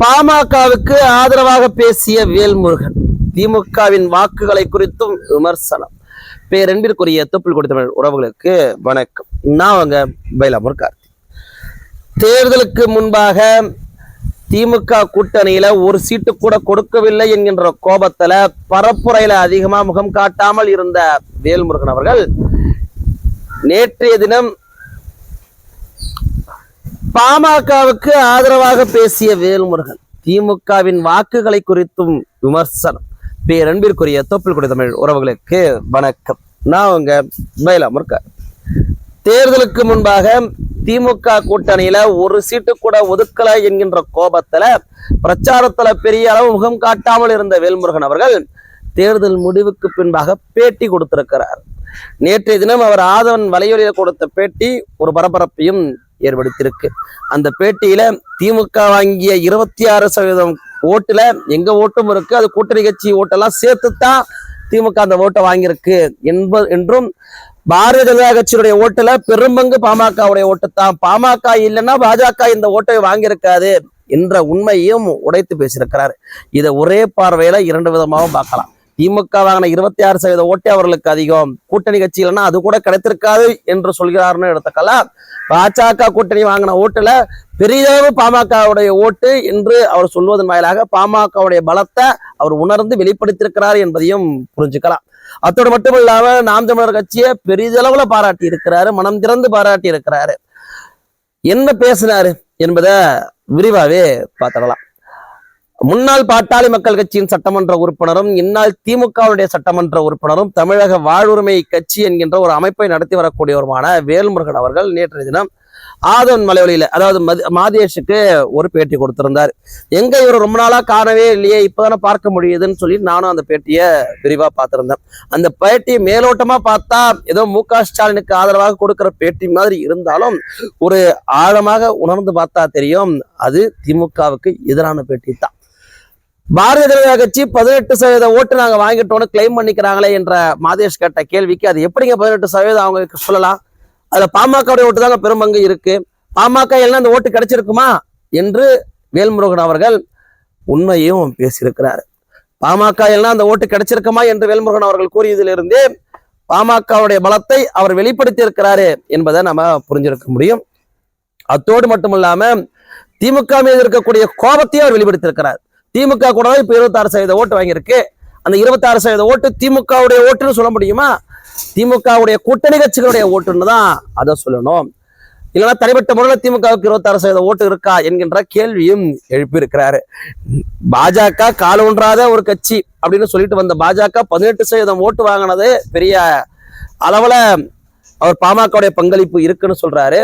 பாமகவுக்கு ஆதரவாக பேசிய வேல்முருகன் திமுகவின் வாக்குகளை குறித்தும் விமர்சனம். பேரன்பிற்குரிய தொப்புள் கொடுத்த உறவுகளுக்கு வணக்கம். நான் அவங்க பைலாமூர் கார்த்தி தேர்தலுக்கு முன்பாக திமுக கூட்டணியில ஒரு சீட்டு கூட கொடுக்கவில்லை என்கின்ற கோபத்துல பரப்புரையில அதிகமா முகம் காட்டாமல் இருந்த வேல்முருகன் அவர்கள் நேற்றைய தினம் பாமகவுக்கு ஆதரவாக பேசிய வேல்முருகன் திமுகவின் வாக்குகளை குறித்தும் விமர்சனம். பேரன்பிற்குரிய தொப்பில் குடி தமிழ் உறவுகளுக்கு வணக்கம். நான் உங்க மயிலாமூர் முருக்க தேர்தலுக்கு முன்பாக திமுக கூட்டணியில ஒரு சீட்டு கூட ஒதுக்கல என்கின்ற கோபத்துல பிரச்சாரத்துல பெரிய அளவு முகம் காட்டாமல் இருந்த வேல்முருகன் அவர்கள் தேர்தல் முடிவுக்கு பின்பாக பேட்டி கொடுத்திருக்கிறார். நேற்றைய தினம் அவர் ஆதவன் வலையொலியில் கொடுத்த பேட்டி ஒரு பரபரப்பையும் ஏற்படுத்தியிருக்கு. அந்த பேட்டியில திமுக வாங்கிய இருபத்தி ஆறு சதவீதம் ஓட்டுல எங்க ஓட்டும் இருக்கு. அது கூட்டணி கட்சி ஓட்டெல்லாம் சேர்த்துத்தான் திமுக அந்த ஓட்டை வாங்கியிருக்கு என்ப என்றும் பாரதிய ஜனதா கட்சியுடைய ஓட்டுல பெரும்பங்கு பாமகவுடைய ஓட்டு தான் பாமக இல்லைன்னா பாஜக இந்த ஓட்டை வாங்கியிருக்காது என்ற உண்மையும் உடைத்து பேசியிருக்கிறார். இதை ஒரே பார்வையில இரண்டு விதமாகவும் பார்க்கலாம். திமுக வாங்கின இருபத்தி ஆறு சதவீத ஓட்டே அவர்களுக்கு அதிகம். கூட்டணி கட்சி அது கூட கிடைத்திருக்காது என்று சொல்கிறார்னு எடுத்துக்கலாம் பாஜக கூட்டணி வாங்கின ஓட்டுல பெரியளவு பாமகவுடைய ஓட்டு என்று அவர் சொல்வதன் வாயிலாக பாமகவுடைய பலத்தை அவர் உணர்ந்து வெளிப்படுத்தியிருக்கிறார் என்பதையும் புரிஞ்சுக்கலாம். அத்தோடு மட்டும் இல்லாம நாம் தமிழர் கட்சியை பெரிதளவுல பாராட்டி இருக்கிறாரு மனம் திறந்து பாராட்டி இருக்கிறாரு. என்ன பேசினாரு என்பதை விரிவாவே பார்த்துடலாம். முன்னாள் பாட்டாளி மக்கள் கட்சியின் சட்டமன்ற உறுப்பினரும் இந்நாள் திமுகவுடைய சட்டமன்ற உறுப்பினரும் தமிழக வாழ்வுரிமை கட்சி என்கின்ற ஒரு அமைப்பை நடத்தி வரக்கூடியவருமான வேல்முருகன் அவர்கள் நேற்றைய தினம் ஆதவன் மலைவழியில அதாவது மாதேஷுக்கு ஒரு பேட்டி கொடுத்திருந்தார். எங்க இவர் ரொம்ப நாளா காணவே இல்லையே இப்பதானே பார்க்க முடியுதுன்னு சொல்லி நானும் அந்த பேட்டியை விரிவா பார்த்திருந்தேன். அந்த பேட்டி மேலோட்டமா பார்த்தா ஏதோ மு க ஸ்டாலினுக்கு ஆதரவாக கொடுக்கிற பேட்டி மாதிரி இருந்தாலும் ஒரு ஆழமாக உணர்ந்து பார்த்தா தெரியும் அது திமுகவுக்கு எதிரான பேட்டி தான் பாரதிய ஜனதா கட்சி பதினெட்டு சதவீத ஓட்டு நாங்க வாங்கிட்டோம்னு கிளைம் பண்ணிக்கிறாங்களே என்ற மாதேஷ் கேட்ட கேள்விக்கு அது எப்படிங்க பதினெட்டு சதவீதம் அவங்க சொல்லலாம்? அதுல பாமகவுடைய ஓட்டு தாங்க பெரும்பங்கு இருக்கு. பாமக எல்லாம் அந்த ஓட்டு கிடைச்சிருக்குமா? என்று வேல்முருகன் அவர்கள் உண்மையும் பேசியிருக்கிறார். பாமக எல்லாம் அந்த ஓட்டு கிடைச்சிருக்குமா என்று வேல்முருகன் அவர்கள் கூறியதிலிருந்தே பாமகவுடைய பலத்தை அவர் வெளிப்படுத்தி இருக்கிறாரு என்பதை நம்ம புரிஞ்சிருக்க முடியும். அத்தோடு மட்டுமல்லாம திமுக மீது இருக்கக்கூடிய கோபத்தையும் அவர் வெளிப்படுத்தியிருக்கிறார். திமுக கூட தான் இப்ப இருபத்தாறு சதவீத ஓட்டு வாங்கியிருக்கு. அந்த இருபத்தாறு சதவீத ஓட்டு திமுகவுடைய ஓட்டுன்னு சொல்ல முடியுமா? திமுகவுடைய கூட்டணி கட்சிகளுடைய ஓட்டுன்னு தான் அதை சொல்லணும். இல்லைன்னா தனிப்பட்ட முறையில் திமுகவுக்கு இருபத்தாறு சதவீத ஓட்டு இருக்கா என்கின்ற கேள்வியும் எழுப்பியிருக்கிறாரு. பாஜக கால் ஒன்றாத ஒரு கட்சி அப்படின்னு சொல்லிட்டு வந்த பாஜக பதினெட்டு சதவீதம் ஓட்டு வாங்கினது பெரிய அளவுல அவர் பாமகவுடைய பங்களிப்பு இருக்குன்னு சொல்றாரு.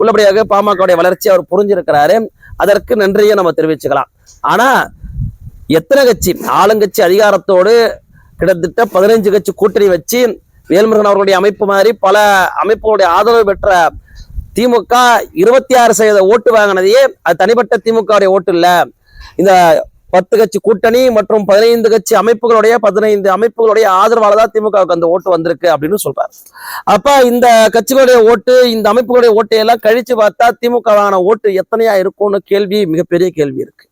உள்ளபடியாக பாமகவுடைய வளர்ச்சி அவர் புரிஞ்சிருக்கிறாரு. அதற்கு நன்றியை நம்ம தெரிவிச்சுக்கலாம். ஆனா எத்தனை கட்சி? ஆளுங்கட்சி அதிகாரத்தோடு கிட்டத்தட்ட பதினைஞ்சு கட்சி கூட்டணி வச்சு வேல்முருகன் அவர்களுடைய அமைப்பு மாதிரி பல அமைப்புகளுடைய ஆதரவு பெற்ற திமுக இருபத்தி ஆறு சதவீத ஓட்டு வாங்கினதையே அது தனிப்பட்ட திமுகவுடைய ஓட்டு இல்ல. இந்த பத்து கட்சி கூட்டணி மற்றும் பதினைந்து கட்சி அமைப்புகளுடைய பதினைந்து அமைப்புகளுடைய ஆதரவால தான் திமுகவுக்கு அந்த ஓட்டு வந்திருக்கு அப்படின்னு சொல்றாரு. அப்ப இந்த கட்சிகளுடைய ஓட்டு இந்த அமைப்புகளுடைய ஓட்டை எல்லாம் கழிச்சு பார்த்தா திமுக வாங்கின ஓட்டு எத்தனையா இருக்கும்னு கேள்வி மிகப்பெரிய கேள்வி இருக்கு.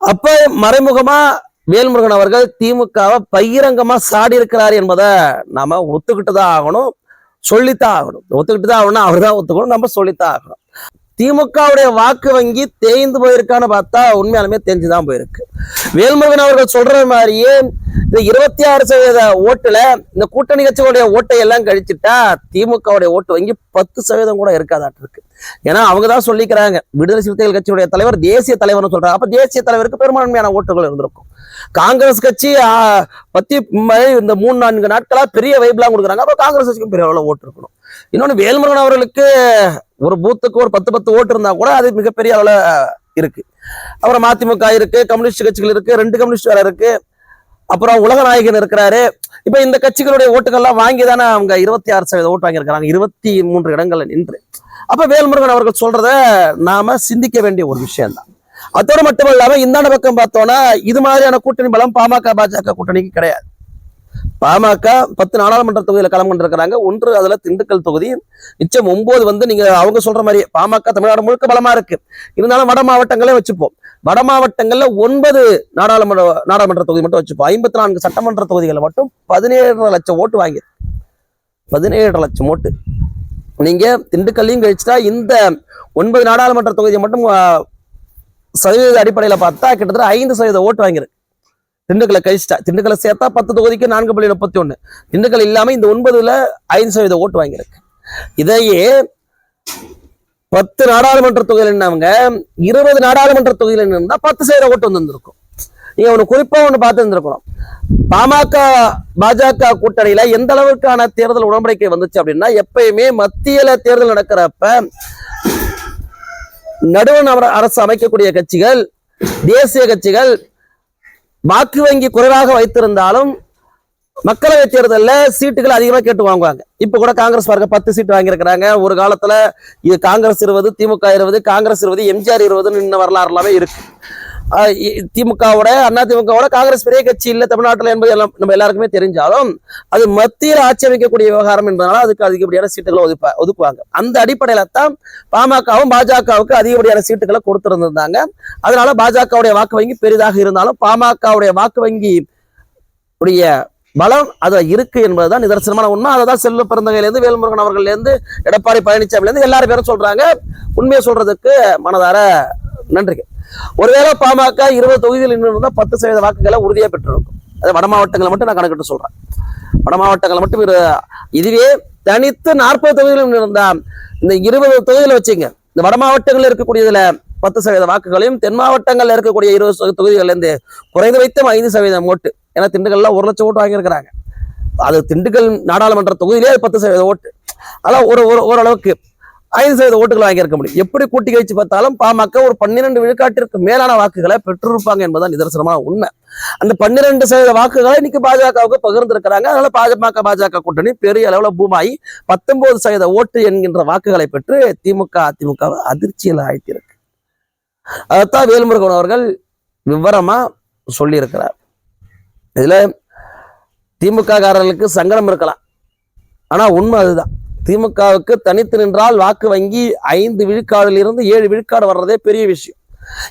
அப்ப மறைமுகமா வேல்முருகன் அவர்கள் திமுகவை பகிரங்கமா சாடி இருக்கிறார் என்பதை நாம ஒத்துக்கிட்டு தான் ஆகணும் சொல்லித்தான் ஆகணும். ஒத்துக்கிட்டு தான் ஆகணும் அவர் தான் ஒத்துக்கணும் நம்ம சொல்லித்தான் ஆகணும். திமுகவுடைய வாக்கு வங்கி தேய்ந்து போயிருக்கான்னு பார்த்தா உண்மையாலுமே தெரிஞ்சுதான் போயிருக்கு. வேல்முருகன் அவர்கள் சொல்ற மாதிரியே இந்த இருபத்தி ஆறு சதவீத ஓட்டுல இந்த கூட்டணி கட்சிகளுடைய ஓட்டை எல்லாம் கழிச்சுட்டா திமுகவுடைய ஓட்டு வங்கி பத்து சதவீதம் கூட இருக்காதாட்டு இருக்கு. ஏன்னா அவங்க தான் சொல்லிக்கிறாங்க. விடுதலை சிறுத்தைகள் கட்சியுடைய தலைவர் தேசிய தலைவர்னு சொல்றாங்க. அப்ப தேசிய தலைவருக்கு பெரும்பான்மையான ஓட்டுகள் இருந்திருக்கும். காங்கிரஸ் கட்சி பத்தி இந்த மூணு நான்கு நாட்களா பெரிய வைப்லாம் கொடுக்குறாங்க. அப்ப காங்கிரஸ் கட்சிக்கும் பெரிய அளவு ஓட்டு இருக்கணும். இன்னொன்னு வேல்முருகன் அவர்களுக்கு ஒரு பூத்துக்கு ஒரு பத்து பத்து ஓட்டு இருந்தா கூட அது மிகப்பெரிய அளவுல இருக்கு. அப்புறம் மதிமுக இருக்கு கம்யூனிஸ்ட் கட்சிகள் இருக்கு ரெண்டு கம்யூனிஸ்ட் வேற இருக்கு. அப்புறம் உலக நாயகன் இருக்கிறாரு. இப்ப இந்த கட்சிகளுடைய ஓட்டுகள்லாம் வாங்கி தானே அவங்க இருபத்தி ஆறு சதவீத ஓட்டு வாங்கியிருக்கிறாங்க. இருபத்தி மூன்று இடங்கள்ல நின்று. அப்ப வேல்முருகன் அவர்கள் சொல்றத நாம சிந்திக்க வேண்டிய ஒரு விஷயம் தான் அதோடு மட்டும் இல்லாம இந்தாண்ட பக்கம் பார்த்தோம்னா இது மாதிரியான கூட்டணி பலம் பாமக பாஜக கூட்டணிக்கு கிடையாது. பாமக பத்து நாடாளுமன்ற தொகுதியில களம் கொண்டிருக்கிறாங்க. ஒன்று அதுல திண்டுக்கல் தொகுதி நிச்சயம் ஒன்பது வந்து நீங்க அவங்க சொல்ற மாதிரி பாமக தமிழ்நாடு முழுக்க பலமா இருக்கு. இருந்தாலும் வட மாவட்டங்களே வச்சுப்போம். வட மாவட்டங்கள்ல ஒன்பது நாடாளுமன்ற நாடாளுமன்ற தொகுதி மட்டும் வச்சுப்போம். ஐம்பத்தி நான்கு சட்டமன்ற தொகுதிகளை மட்டும் பதினேழு லட்சம் ஓட்டு வாங்கி பதினேழு லட்சம் ஓட்டு. நீங்க திண்டுக்கல்லையும் கழிச்சுட்டா இந்த ஒன்பது நாடாளுமன்ற தொகுதியை மட்டும் சதவீத அடிப்படையில பார்த்தா கிட்டத்தட்ட ஐந்து சதவீத ஓட்டு வாங்கியிருக்கு. திண்டுக்கலை கழிச்சிட்டா. திண்டுக்கலை சேர்த்தா பத்து தொகுதிக்கு நான்கு புள்ளி முப்பத்தி ஒண்ணு திண்டுக்கல் இல்லாம இந்த ஒன்பதுல ஐந்து சதவீத ஓட்டு வாங்கியிருக்கு. இதையே பத்து நாடாளுமன்ற தொகுதியில் நின்னவங்க இருபது நாடாளுமன்ற தொகுதியில் நின்றா பத்து சதவீத ஓட்டு வந்திருந்திருக்கும் நீங்க ஒண்ணு குறிப்பா ஒண்ணு பார்த்து இருந்திருக்கணும். பாமக பாஜக கூட்டணியில எந்த அளவுக்கான தேர்தல் உடன்படிக்கை வந்துச்சு அப்படின்னா எப்பயுமே மத்தியில தேர்தல் நடக்கிறப்ப நடுவண் அரசு அமைக்கக்கூடிய கட்சிகள் தேசிய கட்சிகள் வாக்கு வங்கி குறைவாக வைத்திருந்தாலும் மக்களவை தேர்தலில் சீட்டுகள் அதிகமா கேட்டு வாங்குவாங்க. இப்ப கூட காங்கிரஸ் பாருங்க பத்து சீட்டு வாங்கியிருக்கிறாங்க. ஒரு காலத்துல இது காங்கிரஸ் இருபது திமுக இருபது காங்கிரஸ் இருபது எம்ஜிஆர் இருபதுன்னு இன்ன வரலாறு எல்லாமே இருக்கு. திமுகவோட அண்ணா திமுகவோட காங்கிரஸ் பெரிய கட்சி இல்லை தமிழ்நாட்டில் என்பது எல்லாம் நம்ம எல்லாருக்குமே தெரிஞ்சாலும் அது மத்தியில் ஆட்சி அமைக்கக்கூடிய விவகாரம் என்பதனால அதுக்கு அதிகப்படியான சீட்டுகளை ஒதுப்பா ஒதுக்குவாங்க. அந்த அடிப்படையில தான் பாமகவும் பாஜகவுக்கு அதிகப்படியான சீட்டுகளை கொடுத்திருந்திருந்தாங்க. அதனால பாஜகவுடைய வாக்கு வங்கி பெரிதாக இருந்தாலும் பாமகவுடைய வாக்கு வங்கி உடைய பலம் அதுல இருக்கு என்பதுதான் நிதர்சனமான உண்மை. அதை தான் செல்வ பிறந்தகையிலேருந்து வேல்முருகன் அவர்கள்லேருந்து எடப்பாடி பழனிசாமிலேருந்து எல்லாரும் பேரும் சொல்றாங்க. உண்மையை சொல்றதுக்கு மனதார நன்றிகள். ஒருவேளை பாமக இருபது தொகுதியில் இன்னும் இருந்தால் பத்து சதவீத வாக்குகளை உறுதியாக பெற்றிருக்கும். அது வட மாவட்டங்களை மட்டும் நான் கணக்கிட்டு சொல்றேன். வட மாவட்டங்களை மட்டும் இரு- இதுவே தனித்து நாற்பது தொகுதியில் இருந்தா இந்த இருபது தொகுதியில் வச்சுங்க. இந்த வட மாவட்டங்களில் இருக்கக்கூடியதுல பத்து சதவீத வாக்குகளையும் தென் மாவட்டங்களில் இருக்கக்கூடிய இருபது சதவீத தொகுதிகள்ல இருந்து குறைந்து வைத்தும் ஐந்து சதவீதம் ஓட்டு. ஏன்னா திண்டுக்கல்ல ஒரு லட்சம் ஓட்டு வாங்கியிருக்கிறாங்க. அது திண்டுக்கல் நாடாளுமன்ற தொகுதியிலே பத்து சதவீத ஓட்டு. அதான் ஒரு ஒரு ஓரளவுக்கு ஐந்து சதவீத ஓட்டுகள் வாங்கியிருக்க முடியும். எப்படி கூட்டி கழிச்சு பார்த்தாலும் பாமக ஒரு பன்னிரண்டு விழுக்காட்டிற்கு மேலான வாக்குகளை பெற்றிருப்பாங்க என்பதுதான் நிதர்சனமான உண்மை. அந்த பன்னிரண்டு சதவீத வாக்குகளை இன்னைக்கு பாஜகவுக்கு பகிர்ந்திருக்கிறாங்க. அதனால பாஜக பாஜக கூட்டணி பெரிய அளவுல பூமாயி பத்தொன்பது சதவீத ஓட்டு என்கின்ற வாக்குகளை பெற்று திமுக அதிமுக அதிர்ச்சியில் ஆழ்த்தியிருக்கு. அதைத்தான் வேல்முருகன் அவர்கள் விவரமா சொல்லியிருக்கிறார். இதுல திமுக காரர்களுக்கு சங்கடம் இருக்கலாம். ஆனா உண்மை அதுதான். திமுகவுக்கு தனித்து நின்றால் வாக்கு வங்கி ஐந்து விழுக்காடுல இருந்து ஏழு விழுக்காடு வர்றதே பெரிய விஷயம்.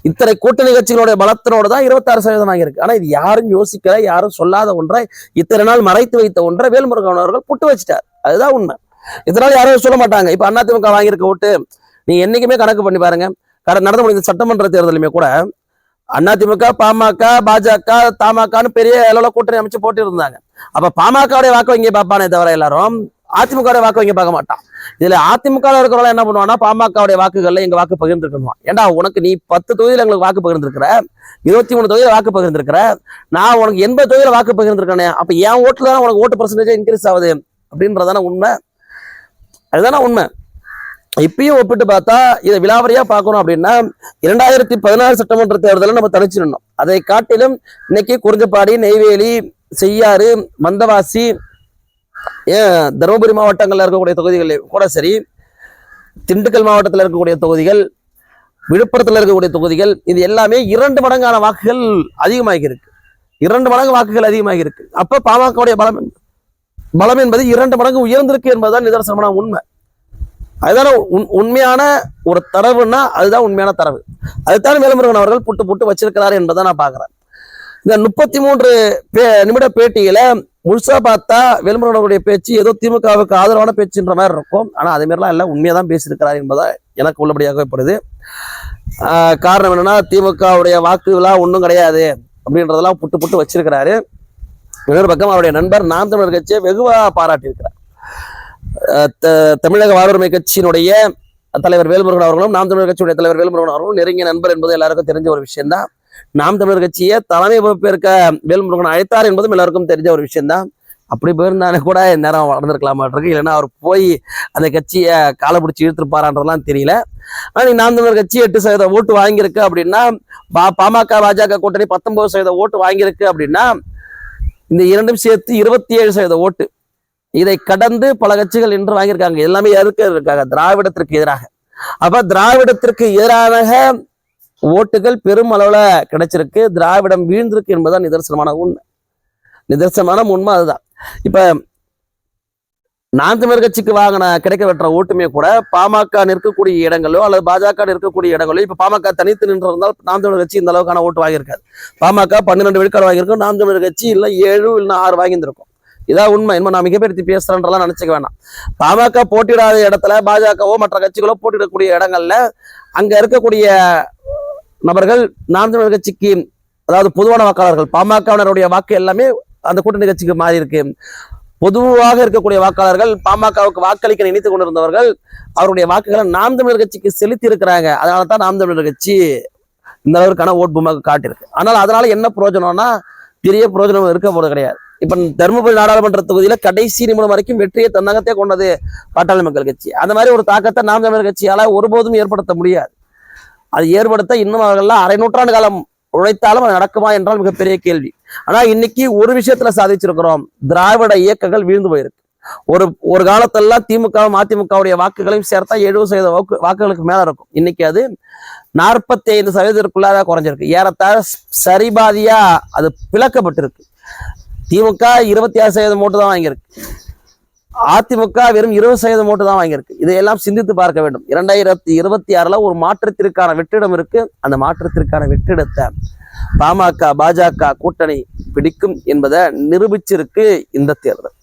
இத்தனை கூட்டணி கட்சிகளுடைய பலத்தினோடு தான் இருபத்தாறு சதவீதம் ஆகியிருக்கு ஆனா இது யாரும் யோசிக்கல யாரும் சொல்லாத ஒன்றை இத்தனை நாள் மறைத்து வைத்த ஒன்றை வேல்முருகன் அவர்கள் புட்டு வச்சிட்டார். அதுதான் உண்மை. இதனால யாரும் சொல்ல மாட்டாங்க. இப்ப அதிமுக வாங்கியிருக்க ஓட்டு நீ என்னைக்குமே கணக்கு பண்ணி பாருங்க. கட- நடந்து முடிந்த சட்டமன்ற தேர்தலுமே கூட அதிமுக பாமக பாஜக தமாகன்னு பெரிய அளவுல கூட்டணி அமைச்சு போட்டு இருந்தாங்க அப்ப பாமகவுடைய வாக்கு இங்கே பார்ப்பானே தவிர எல்லாரும். அதிமுக வாக்கு இங்க பார்க்க மாட்டான். இதுல அதிமுக இருக்கிறவங்க என்ன பண்ணுவான்னா பாமகவுடைய வாக்குகள்ல எங்க வாக்கு பகிர்ந்துருக்கணுமா ஏன்டா உனக்கு நீ பத்து தொகுதியில எங்களுக்கு வாக்கு பகிர்ந்துருக்கிற? இருபத்தி மூணு தொகுதியில வாக்கு பகிர்ந்துருக்கிற? நான் உனக்கு எண்பது தொகுதியில வாக்கு பகிர்ந்துருக்கேனே அப்ப என் ஓட்டுல தான் உனக்கு ஓட்டு பர்சன்டேஜ் இன்க்ரீஸ் ஆகுது? அப்படின்றதான உண்மை. அதுதானே உண்மை. இப்பயும் ஒப்பிட்டு பார்த்தா இதை விலாவரியா பார்க்கணும் அப்படின்னா இரண்டாயிரத்தி பதினாறு சட்டமன்ற தேர்தலில் நம்ம தனிச்சு நின்னோம். அதை காட்டிலும் இன்னைக்கு குறிஞ்சப்பாடி நெய்வேலி செய்யாறு மந்தவாசி ஏன் தருமபுரி மாவட்டங்களில் இருக்கக்கூடிய தொகுதிகள் கூட சரி திண்டுக்கல் மாவட்டத்தில் இருக்கக்கூடிய தொகுதிகள் விழுப்புரத்தில் இருக்கக்கூடிய தொகுதிகள் இது எல்லாமே இரண்டு மடங்கான வாக்குகள் அதிகமாகி இருக்கு இரண்டு மடங்கு வாக்குகள் அதிகமாகி இருக்கு அப்ப பாமகவுடைய பலம் பலம் என்பது இரண்டு மடங்கு உயர்ந்திருக்கு என்பதுதான் நிதர்சனமான உண்மை. அதுதான உண்- உண்மையான ஒரு தரவுன்னா அதுதான் உண்மையான தரவு. அதுதான் வேலுமுருகன் அவர்கள் புட்டு புட்டு வச்சிருக்கிறார் என்பதை நான் பாக்குறேன் இந்த முப்பத்தி மூன்று பே- நிமிட பேட்டியில முழுசா பார்த்தா வேலுமுருகன் பேச்சு ஏதோ திமுகவுக்கு ஆதரவான பேச்சுன்ற மாதிரி இருக்கும். ஆனா அதே மாதிரிலாம் எல்லாம் உண்மையா தான் பேசியிருக்கிறார் என்பதா எனக்கு உள்ளபடியாகப்படுது காரணம் என்னன்னா திமுகவுடைய வாக்குகளாக ஒன்றும் கிடையாது அப்படின்றதெல்லாம் புட்டு புட்டு வச்சிருக்கிறாரு. இன்னொரு பக்கம் அவருடைய நண்பர் நாம் தமிழர் கட்சியை வெகுவாக பாராட்டியிருக்கிறார். த- தமிழக வாழ்வுரிமை கட்சியினுடைய தலைவர் வேல்முருகன் அவர்களும் நாம் தமிழர் கட்சியுடைய தலைவர் வேல்முருகன் அவர்களும் நெருங்கிய நண்பர் என்பது எல்லாருக்கும் தெரிஞ்ச ஒரு விஷயம்தான். நாம் தமிழர் கட்சியை தலைமை பொறுப்பேற்க வேல்முருகன் அழைத்தார் என்பதும் எல்லாருக்கும் தெரிஞ்ச ஒரு விஷயம்தான். அப்படி போயிருந்தானே கூட நேரம் வளர்ந்துருக்கலாமாட்டிருக்கு இல்லைன்னா அவர் போய் அந்த கட்சியை காலை பிடிச்சி இழுத்துருப்பாரான்றதெல்லாம் தெரியல. ஆனால் நாம் தமிழர் கட்சி எட்டு சதவீத ஓட்டு வாங்கியிருக்கு அப்படின்னா பா- பாமக பாஜக கூட்டணி பத்தொன்பது சதவீத ஓட்டு வாங்கியிருக்கு அப்படின்னா இந்த இரண்டும் சேர்த்து இருபத்தி ஏழு சதவீத ஓட்டு. இதை கடந்து பல கட்சிகள் இன்று வாங்கியிருக்காங்க. எல்லாமே யாருக்கு இருக்காங்க திராவிடத்திற்கு எதிராக. அப்ப திராவிடத்திற்கு எதிராக ஓட்டுகள் பெரும் கிடைச்சிருக்கு. திராவிடம் வீழ்ந்திருக்கு என்பதுதான் நிதர்சனமான உண்மை. நிதர்சனமான உண்மை அதுதான். இப்போ நாம் தமிழர் கட்சிக்கு வாங்கின கிடைக்க பெற்ற ஓட்டுமே கூட பாமக நிற்கக்கூடிய இடங்களோ அல்லது பாஜக நிற்கக்கூடிய இடங்களோ இப்போ பாமக தனித்து நின்று இருந்தால் நாம் தமிழர் கட்சி இந்த அளவுக்கான ஓட்டு வாங்கியிருக்காது. பாமக பன்னிரெண்டு விழுக்காடு வாங்கியிருக்கும். நாம் தமிழர் கட்சி இல்லை ஏழு இல்லை ஆறு வாங்கியிருந்திருக்கும். இதான் உண்மை. இன்னும் நான் மிகப்படுத்தி பேசுறேன்றலாம் நினைச்சுக்க வேணாம். பாமக போட்டியிடாத இடத்துல பாஜகவோ மற்ற கட்சிகளோ போட்டியிடக்கூடிய இடங்கள்ல அங்க இருக்கக்கூடிய நபர்கள் நாம் தமிழர் கட்சிக்கு அதாவது பொதுவான வாக்காளர்கள் பாமகவினருடைய வாக்கு எல்லாமே அந்த கூட்டணி கட்சிக்கு மாறி இருக்கு. பொதுவாக இருக்கக்கூடிய வாக்காளர்கள் பாமகவுக்கு வாக்களிக்க நினைத்துக் கொண்டிருந்தவர்கள் அவருடைய வாக்குகளை நாம் தமிழர் கட்சிக்கு செலுத்தி இருக்கிறாங்க. அதனால தான் நாம் தமிழர் கட்சி இந்த அளவுக்கான ஓட்புமாக காட்டியிருக்கு. ஆனால் அதனால என்ன பிரயோஜனம்னா பெரிய பிரயோஜனம் இருக்க போறது கிடையாது. இப்ப தருமபுரி நாடாளுமன்ற தொகுதியில கடைசி நிமிடம் வரைக்கும் வெற்றியை தன்னகத்தே கொண்டது பாட்டாளி மக்கள் கட்சி. அந்த மாதிரி ஒரு தாக்கத்தை நாம் தமிழர் கட்சியால ஒருபோதும் ஏற்படுத்த முடியாது. அது ஏற்படுத்த இன்னும் அவர்கள்லாம் அரை நூற்றாண்டு காலம் உழைத்தாலும் அது நடக்குமா என்றால் மிகப்பெரிய கேள்வி. ஆனா இன்னைக்கு ஒரு விஷயத்துல சாதிச்சிருக்கிறோம். திராவிட இயக்கங்கள் வீழ்ந்து போயிருக்கு. ஒரு ஒரு காலத்தெல்லாம் திமுக அதிமுகவுடைய வாக்குகளையும் சேர்த்தா எழுபது சதவீத வாக்கு வாக்குகளுக்கு மேல இருக்கும். இன்னைக்கு அது நாற்பத்தி ஐந்து சதவீதத்திற்குள்ளாக குறைஞ்சிருக்கு. ஏறத்தாழ சரிபாதியா அது பிளக்கப்பட்டிருக்கு. திமுக இருபத்தி ஆறு சதவீதம் ஓட்டு தான் வாங்கியிருக்கு. அதிமுக வெறும் இருபது சதவீதம் ஓட்டு தான் வாங்கியிருக்கு. இதையெல்லாம் சிந்தித்து பார்க்க வேண்டும். இரண்டாயிரத்தி இருபத்தி ஆறுல ஒரு மாற்றத்திற்கான வெற்றிடம் இருக்கு. அந்த மாற்றத்திற்கான வெற்றிடத்தை பாமக பாஜக கூட்டணி பிடிக்கும் என்பதை நிரூபிச்சிருக்கு இந்த தேர்தல்.